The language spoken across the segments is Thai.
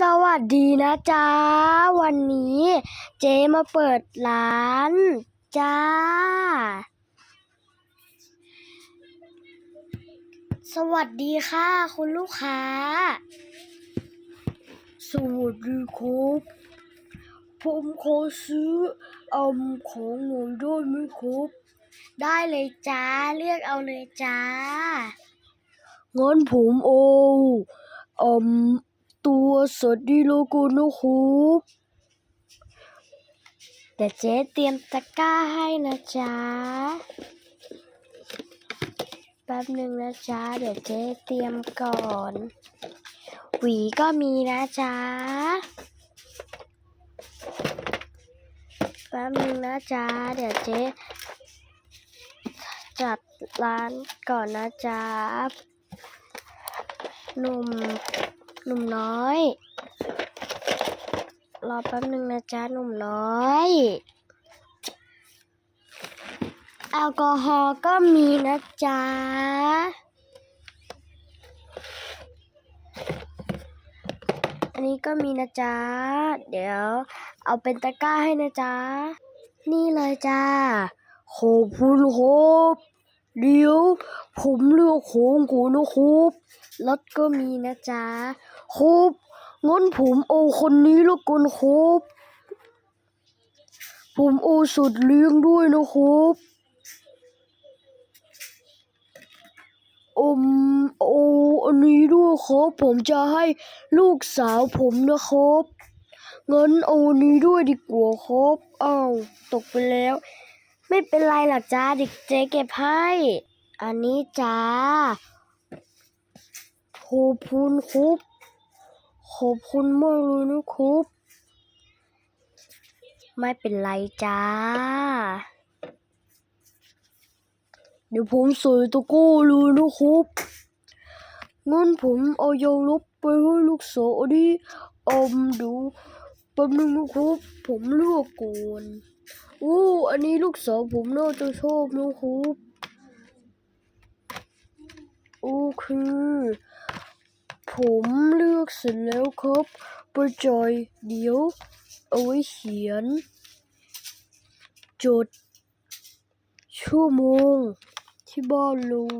สวัสดีนะจ๊ะ วันนี้เจ๊มาเปิดร้านจ้า สวัสดีค่ะ คุณลูกค้า สวัสดีครับผมขอซื้ออมของหน่อยด้ไหมครับได้เลยจ้า เลือกเอาเลยจ้างั้นผมเอาอืม ตัวสดดีโลโก้นะครับเดี๋ยวเจ๊เตรียมตะกร้าให้นะจ๊ะ แป๊บหนึ่งนะจ๊ะ เดี๋ยวเจ๊เตรียมก่อน หวีก็มีนะจ๊ะ แป๊บหนึ่งนะจ๊ะ เดี๋ยวเจ๊จัดร้านก่อนนะจ๊ะ หนุ่ม หนุ่มน้อย รอแป๊บหนึ่งนะจ๊ะหนุ่มน้อยแอลกอฮอล์ก็มีนะจ๊ะ อันนี้ก็มีนะจ๊ะ เดี๋ยว เอาเป็นตะกร้าให้นะจ๊ะ นี่เลยจ้าขอบคุณครับเดี๋ยว ผมเลือกของกูนะครับรถก็มีนะจ๊ะ ครับงั้นผมเอาคนนี้แล้วกันครับ ผมเอาสุดเลี้ยงด้วยนะครับอมเออันนี้ด้วยครับ ผมจะให้ลูกสาวผมนะครับงั้นเอาอันนี้ด้วยดีกว่าครับอ้าวตกไปแล้ว ไม่เป็นไรหรอกจ้าเด็กเจ๊เก็บให้ อันนี้จ้าขอบคุณครับ อบคุณมากเลยนะครับ ไม่เป็นไรจ้า เดี๋ยวผมใส่ตะกร้าเลยนะครับงั้นผมเอายาลบไปให้ลูกสาวอันนี้อมดูแป๊บนึงนะครับผมเลือกก่อนโอ้อันนี้ลูกสาวผมน่าจะชอบนะครับ โอเค ผมเลือกเสร็จแล้วครับไปจ่ายเดี๋ยวเอาไว้เขียน จด ชั่วโมง ที่บ้านลุง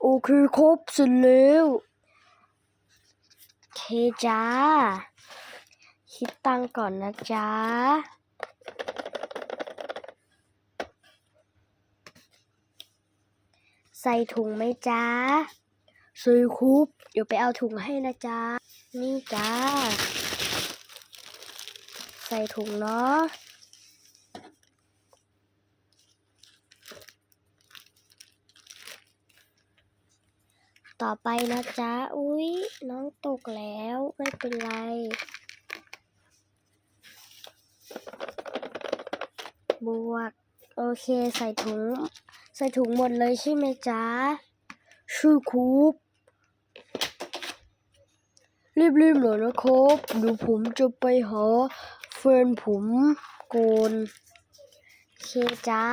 โอเคครับเสร็จแล้วเคจ้า คิดตังก่อนนะจ๊ะใส่ถุงไหมจ๊ะ ใส่คุบเดี๋ยวไปเอาถุงให้นะจ๊ะ นี่จ้า ใส่ถุงเนาะต่อไปนะจ๊ะ อุ๊ย น้องตกแล้ว ไม่เป็นไร บวก โอเค ใส่ถุง ใส่ถุงหมดเลยใช่ไหมจ๊ะ ชื่อคุป รีบๆหน่อยนะครับเดี๋ยวผมจะไปหาแฟนผมก่อนโอเคจ้า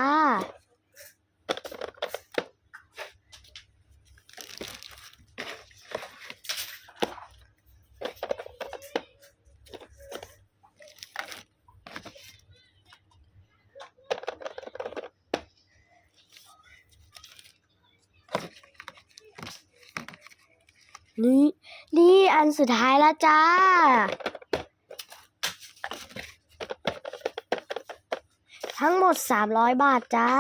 นี่ นี่อันสุดท้ายแล้วจ้า ทั้งหมด 300 บาทจ้า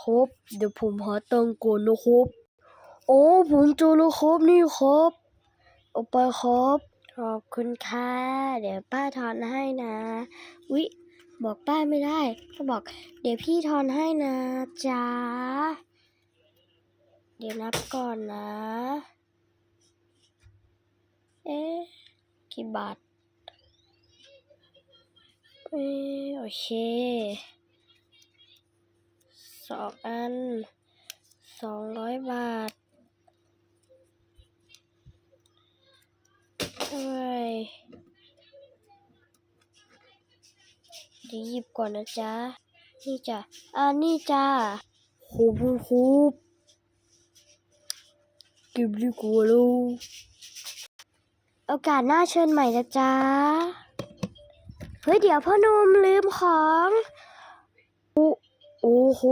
ครบเดี๋ยวผมหาตังก่อนนะครับโอ้ผมเจอแล้วครับนี่ครับเอาไปครับขอบคุณค่ะ เดี๋ยวป้าทอนให้นะวิบอกป้าไม่ได้ ก็บอก เดี๋ยวพี่ทอนให้นะจ้าเดี๋ยวนับก่อนนะ เอ๊ะกี่บาทเอ๊ะโอเคสองอันสองร้อยบาทเอ้ยเดี๋ยวหยิบก่อนนะจ๊ะ นี่จ้ะอ่านี่จ้าโหบูคูบเก็บดีกว่าลูก โอกาสหน้าเชิญใหม่นะจ๊ะ เฮ้ย เดี๋ยวพ่อหนุ่มลืมของโอ้โอ้โห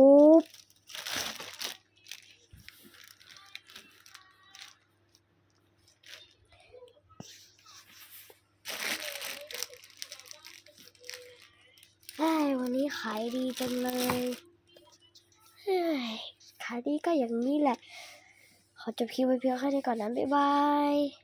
ไอ้ยวันนี้ขายดีจังเลยเฮ้ยขายดีก็อย่างนี้แหละ ขอจบคลิปไว้เพียงแค่นี้ก่อนนะ บ๊ายบาย